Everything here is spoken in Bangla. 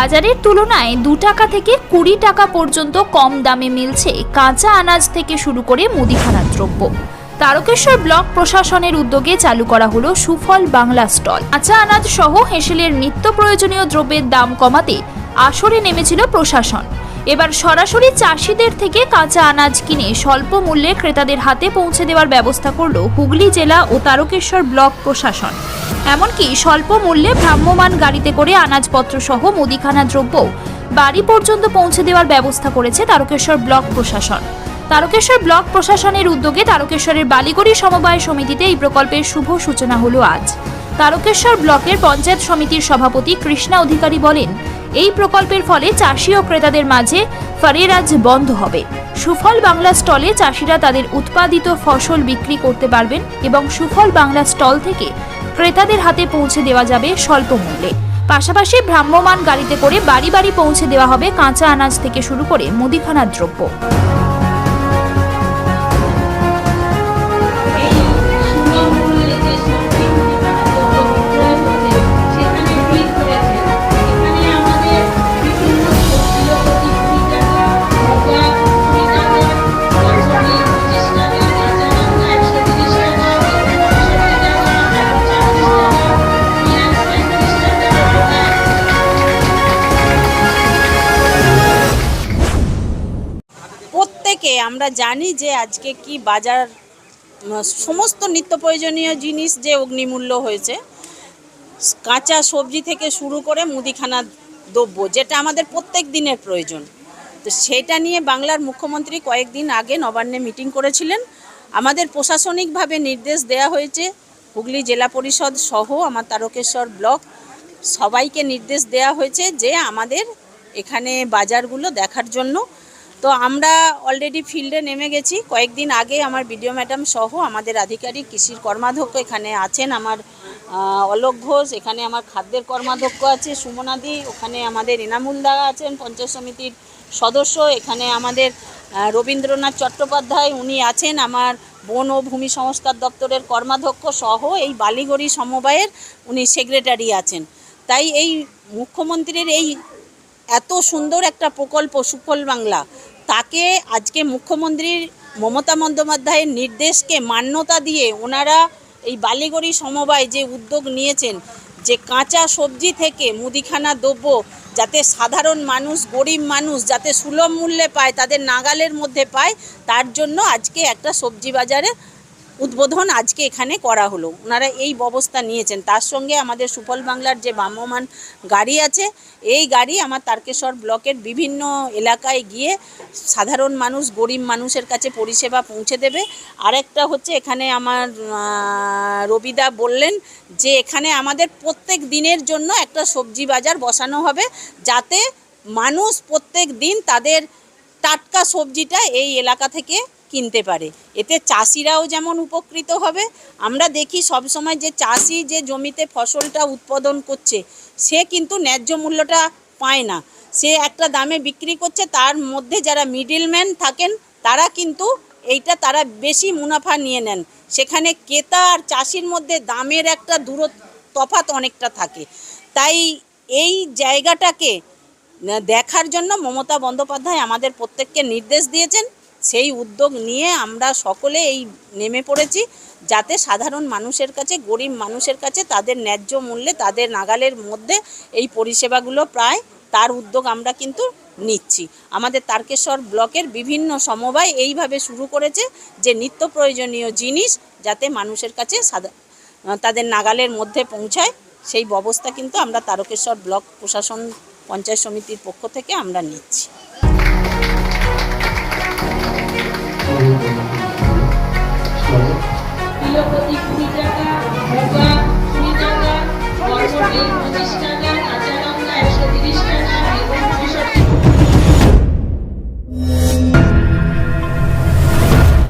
বাজারের তুলনায় দু টাকা থেকে কুড়ি টাকা পর্যন্ত কম দামে মিলছে কাঁচা আনাজ থেকে শুরু করে মুদিখানার দ্রব্য। তারকেশ্বর ব্লক প্রশাসনের উদ্যোগে চালু করা হলো সুফল বাংলা স্টল। কাঁচা আনাজ সহ হেঁসেলের নিত্য প্রয়োজনীয় দ্রব্যের দাম কমাতে আসরে নেমেছিল প্রশাসন। এবার সরাসরি চাষিদের থেকে কাঁচা আনাজ কিনে স্বল্প মূল্যে ক্রেতাদের হাতে পৌঁছে দেওয়ার ব্যবস্থা করল হুগলি জেলা ও তারকেশ্বর ব্লক প্রশাসন। এমনকি স্বল্প মূল্যে ভ্রাম্যমাণ গাড়িতে করে আনাজপত্র সহ মুদিখানা দ্রব্য বাড়ি পর্যন্ত পৌঁছে দেওয়ার ব্যবস্থা করেছে তারকেশ্বর ব্লক প্রশাসন। তারকেশ্বর ব্লক প্রশাসনের উদ্যোগে তারকেশ্বরের বালিগড়ি সমবায় সমিতিতে এই প্রকল্পের শুভ সূচনা হলো আজ। তারকেশ্বর ব্লকের পঞ্চায়েত সমিতির সভাপতি কৃষ্ণা অধিকারী বলেন এই প্রকল্পের ফলে চাষি ও ক্রেতাদের মাঝে ফারেরাজ বন্ধ হবে। সুফল বাংলা স্টলে চাষিরা তাদের উৎপাদিত ফসল বিক্রি করতে পারবেন এবং সুফল বাংলা স্টল থেকে ক্রেতাদের হাতে পৌঁছে দেওয়া যাবে স্বল্প মূল্যে। পাশাপাশি ভ্রাম্যমান গাড়িতে করে বাড়ি বাড়ি পৌঁছে দেওয়া হবে কাঁচা আনাজ থেকে শুরু করে মুদিখানার দ্রব্য। আমরা জানি যে আজকে কি বাজার, সমস্ত নিত্য প্রয়োজনীয় জিনিস যে অগ্নিমূল্য হয়েছে, কাঁচা সবজি থেকে শুরু করে মুদিখানা দ্রব্য, যেটা আমাদের প্রত্যেক দিনের প্রয়োজন। তো সেটা নিয়ে বাংলার মুখ্যমন্ত্রী কয়েকদিন আগে নবান্নে মিটিং করেছিলেন। আমাদের প্রশাসনিকভাবে নির্দেশ দেয়া হয়েছে, হুগলি জেলা পরিষদ সহ আমার তারকেশ্বর ব্লক সবাইকে নির্দেশ দেয়া হয়েছে যে আমাদের এখানে বাজারগুলো দেখার জন্য তো আমরা অলরেডি ফিল্ডে নেমে গেছি। কয়েকদিন আগে আমার বিডিও ম্যাডাম সহ আমাদের আধিকারিক কৃষির কর্মাধ্যক্ষ এখানে আছেন, আমার অলোক ঘোষ, এখানে আমার খাদ্যের কর্মাধ্যক্ষ আছে, সুমনাদি, ওখানে আমাদের এনামুল দা আছেন, পঞ্চায়েত সমিতির সদস্য, এখানে আমাদের রবীন্দ্রনাথ চট্টোপাধ্যায় উনি আছেন, আমার বন ও ভূমি সংস্কার দপ্তরের কর্মাধ্যক্ষ সহ এই বালিগড়ি সমবায়ের উনি সেক্রেটারি আছেন। তাই এই মুখ্যমন্ত্রীর এই এত সুন্দর একটা প্রকল্প, সুফল বাংলা। তাকে আজকে মুখ্যমন্ত্রীর মমতা বন্দ্যোপাধ্যায়ের নির্দেশকে মান্যতা দিয়ে ওনারা এই বালিগড়ি সমবায় যে উদ্যোগ নিয়েছেন, যে কাঁচা সবজি থেকে মুদিখানা দ্রব্য যাতে সাধারণ মানুষ, গরিব মানুষ যাতে সুলভ মূল্যে পায়, তাদের নাগালের মধ্যে পায়, তার জন্য আজকে একটা সবজি বাজারে উদ্বোধন আজকে এখানে করা হলো। ওনারা এই ব্যবস্থা নিয়েছেন। তার সঙ্গে আমাদের সুফল বাংলার যে ভ্রাম্যমান গাড়ি আছে, এই গাড়ি আমার তারকেশ্বর ব্লকের বিভিন্ন এলাকায় গিয়ে সাধারণ মানুষ, গরিব মানুষের কাছে পরিষেবা পৌঁছে দেবে। আরেকটা হচ্ছে এখানে আমার রবিদা বললেন যে এখানে আমাদের প্রত্যেক দিনের জন্য একটা সবজি বাজার বসানো হবে, যাতে মানুষ প্রত্যেক দিন তাদের টাটকা সবজিটা এই এলাকা থেকে কিনতে পারে। এতে চাষিরাও যেমন উপকৃত হবে, আমরা দেখি সব সময় যে চাষি যে জমিতে ফসলটা উৎপাদন করছে, সে কিন্তু ন্যায্য মূল্যটা পায় না। সে একটা দামে বিক্রি করছে, তার মধ্যে যারা মিডিলম্যান থাকেন, তারা কিন্তু এইটা তারা বেশি মুনাফা নিয়ে নেন। সেখানে ক্রেতা আর চাষির মধ্যে দামের একটা দূর তফাৎ অনেকটা থাকে। তাই এই জায়গাটাকে দেখার জন্য মমতা বন্দ্যোপাধ্যায় আমাদের প্রত্যেককে নির্দেশ দিয়েছেন। সেই উদ্যোগ নিয়ে আমরা সকলে এই নেমে পড়েছি যাতে সাধারণ মানুষের কাছে, গরিব মানুষের কাছে তাদের ন্যায্য মূল্যে, তাদের নাগালের মধ্যে এই পরিষেবাগুলো প্রায় তার উদ্যোগ আমরা কিন্তু নিচ্ছি। আমাদের তারকেশ্বর ব্লকের বিভিন্ন সমবায় এইভাবে শুরু করেছে যে নিত্য প্রয়োজনীয় জিনিস যাতে মানুষের কাছে তাদের নাগালের মধ্যে পৌঁছায়, সেই ব্যবস্থা কিন্তু আমরা তারকেশ্বর ব্লক প্রশাসন পঞ্চায়েত সমিতির পক্ষ থেকে আমরা নিচ্ছি।